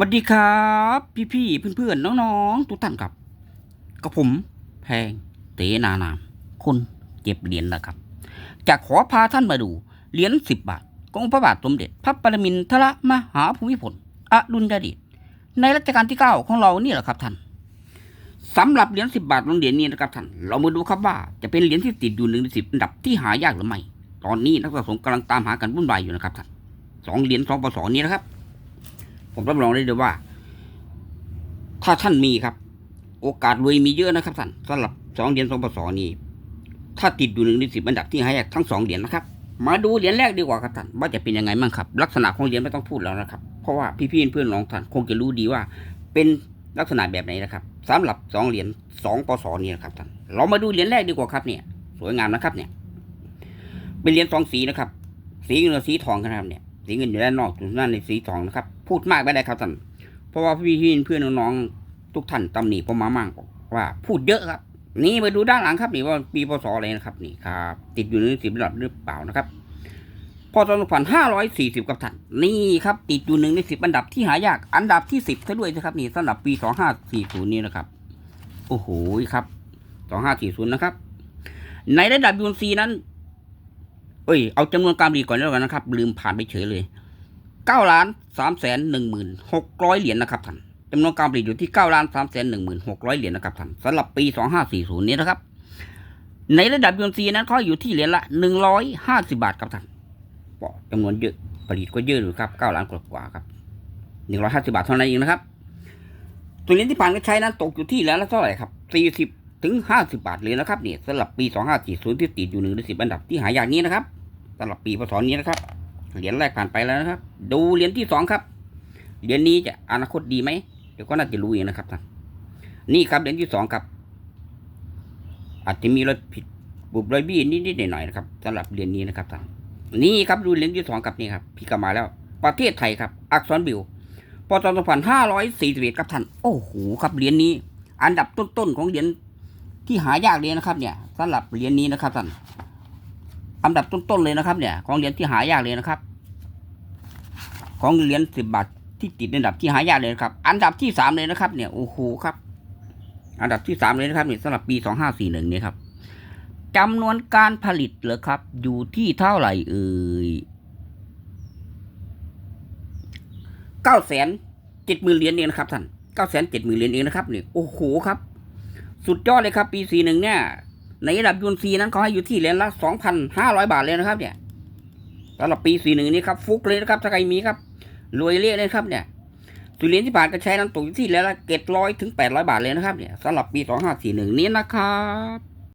สวัสดีครับพี่พี่ๆเพื่อนๆน้องๆทุกท่านครับกับผมแพงเตนานาม คนเก็บเหรียญนะครับจะขอพาท่านมาดูเหรียญสิบบาทของพระบาทสมเด็จ พระปรมินทรมหาภูมิพลอดุลยเดชในรัชกาลที่เก้าของเรานี่แหละครับท่านสำหรับเหรียญสิบบาทของเหรียญนี้นะครับท่านเรามาดูครับว่าจะเป็นเหรียญที่ติดอยู่หนึ่งในสิบอันดับที่หายากหรือไม่ตอนนี้นักสะสมกำลังตามหากันวุ่นวายอยู่นะครับท่านสองเหรียญสองปศนี้นะครับ ผมรับรองได้เลยว่า ถ้าท่านมีครับ โอกาสรวยมีเยอะนะครับท่านสำหรับสองเหรียญสองปศนี้ถ้าติดอยู่หนึ่งในสิบอันดับที่หายากทั้งสองเหรียญนะครับ มาดูเหรียญแรกดีกว่าครับท่านว่าจะเป็นยังไงบ้างครับ ลักษณะของเหรียญไม่ต้องพูดแล้วนะครับ เพราะว่าพี่ๆเพื่อนๆน้องท่านคงจะรู้ดีว่า เป็นลักษณะแบบไหนนะครับสำหรับสองเหรียญสองปศนี้นะครับท่านเรามาดูเหรียญแรกดีกว่าครับเนี่ย สวยงามนะครับเนี่ย เป็นเหรียญสองสีนะครับ สีเงินสีทองนะครับเนี่ย สีเงินอยู่ด้านนอกส่วนด้านในสีทองนะครับ พูดมากไม่ได้ครับท่านเพราะว่าพี่พี่เพื่อนน้องๆทุกท่านตำหนิผมมามากว่า พูดเยอะครับ นี่มาดูด้านหลังครับนี่ว่าปีพศอะไรนะครับนี่ครับติดอยู่ในสิบระดับหรือเปล่านะครับพศสองพันห้าร้อยสี่สิบกับท่านนี่ครับ ติดอยู่หนึ่งในสิบอันดับที่หายากอันดับที่สิบซะด้วยนะครับนี่สำหรับปีสองห้าสี่ศูนย์นี้นะครับ โอ้โหครับสองห้าสี่ศูนย์นะครับ ในระดับยูนซีนั้น เอ้ย เอาจำนวนการผลิตก่อนแล้วกันนะครับ ลืมผ่านไปเฉยเลยเก้าล้านสามแสนหนึ่งหมื่นหกร้อยเหรียญนะครับท่านจำนวนการผลิตอยู่ที่เก้าล้านสามแสนหนึ่งหมื่นหกร้อยเหรียญนะครับท่านสำหรับปีสองห้าสี่ศูนย์นี้นะครับ ในระดับยูนซีนั้นเขาอยู่ที่เหรียญละหนึ่งร้อยห้าสิบาทครับท่านก็จำนวนเยอะผลิตก็เยอะอยู่ครับเก้าล้านกว่าครับหนึ่งร้อยห้าสิบาทเท่านั้นเองนะครับ ตัวเหรียญที่ผ่านกาใช้นั้นตกอยู่ที่เหรียญละเท่าไหร่ครับสี่สิบถึงห้าสิบาทเลยนะครับเนี่ยสำหรับปีสองห้าสี่ศูนย์ที่ติดอยู่หนึ่งในสิบอันดับที่หายากนี้นะครับ สำหรับปีพศนี้นะครับ เหรียญแรกผ่านไปแล้วนะครับ ดูเหรียญที่สองครับ เหรียญนี้จะอนาคตดีไหมเดี๋ยวก็น่าจะรู้เองนะครับท่านนี่ครับเหรียญที่สองครับ อาจจะมีรอยผิดบุบรอยบี้นิดๆหน่อยๆนะครับสำหรับเหรียญนี้นะครับท่านนี่ครับดูเหรียญที่สองครับนี่ครับพี่กลับมาแล้ว ประเทศไทยครับ อักษรบิวพศสองพันห้าร้อยสี่สิบเอ็ดครับท่านโอ้โหครับเหรียญนี้ อันดับต้นๆของเหรียญที่หายากเลยนะครับ เนี่ยสำหรับเหรียญนี้นะครับท่าน อันดับต้นๆเลยนะครับ เนี่ย ของเหรียญที่หายากเลยนะครับ ของเหรียญสิบบาทที่ติดในอันดับที่หายากเลยครับ อันดับที่สามเลยนะครับ เนี่ย โอ้โหครับ อันดับที่สามเลยนะครับเนี่ยสำหรับปีสองห้าสี่หนึ่งเนี่ยครับจำนวนการผลิตเหรอครับ อยู่ที่เท่าไหร่เอ่ยเก้าแสนเจ็ดหมื่นเหรียญเองนะครับท่านเก้าแสนเจ็ดหมื่นเหรียญเองนะครับเนี่ยโอ้โหครับ สุดยอดเลยครับ ปีสี่หนึ่งเนี่ย ในระดับยูนซีนั้นเขาให้อยู่ที่เหรียญละสองพันห้าร้อยบาทเลยนะครับ เนี่ยสำหรับปีสี่หนึ่งนี้ครับฟุกเลยนะครับถ้าใครมีครับรวยเรียเลยครับเนี่ยสุเหรียญที่ผ่านก็ใช้นั้นตกอยู่ที่เหรียญละเจ็ดร้อยถึงแปดร้อยบาทเลยนะครับเนี่ยสำหรับปีสองห้าสี่หนึ่งนี้นะครับ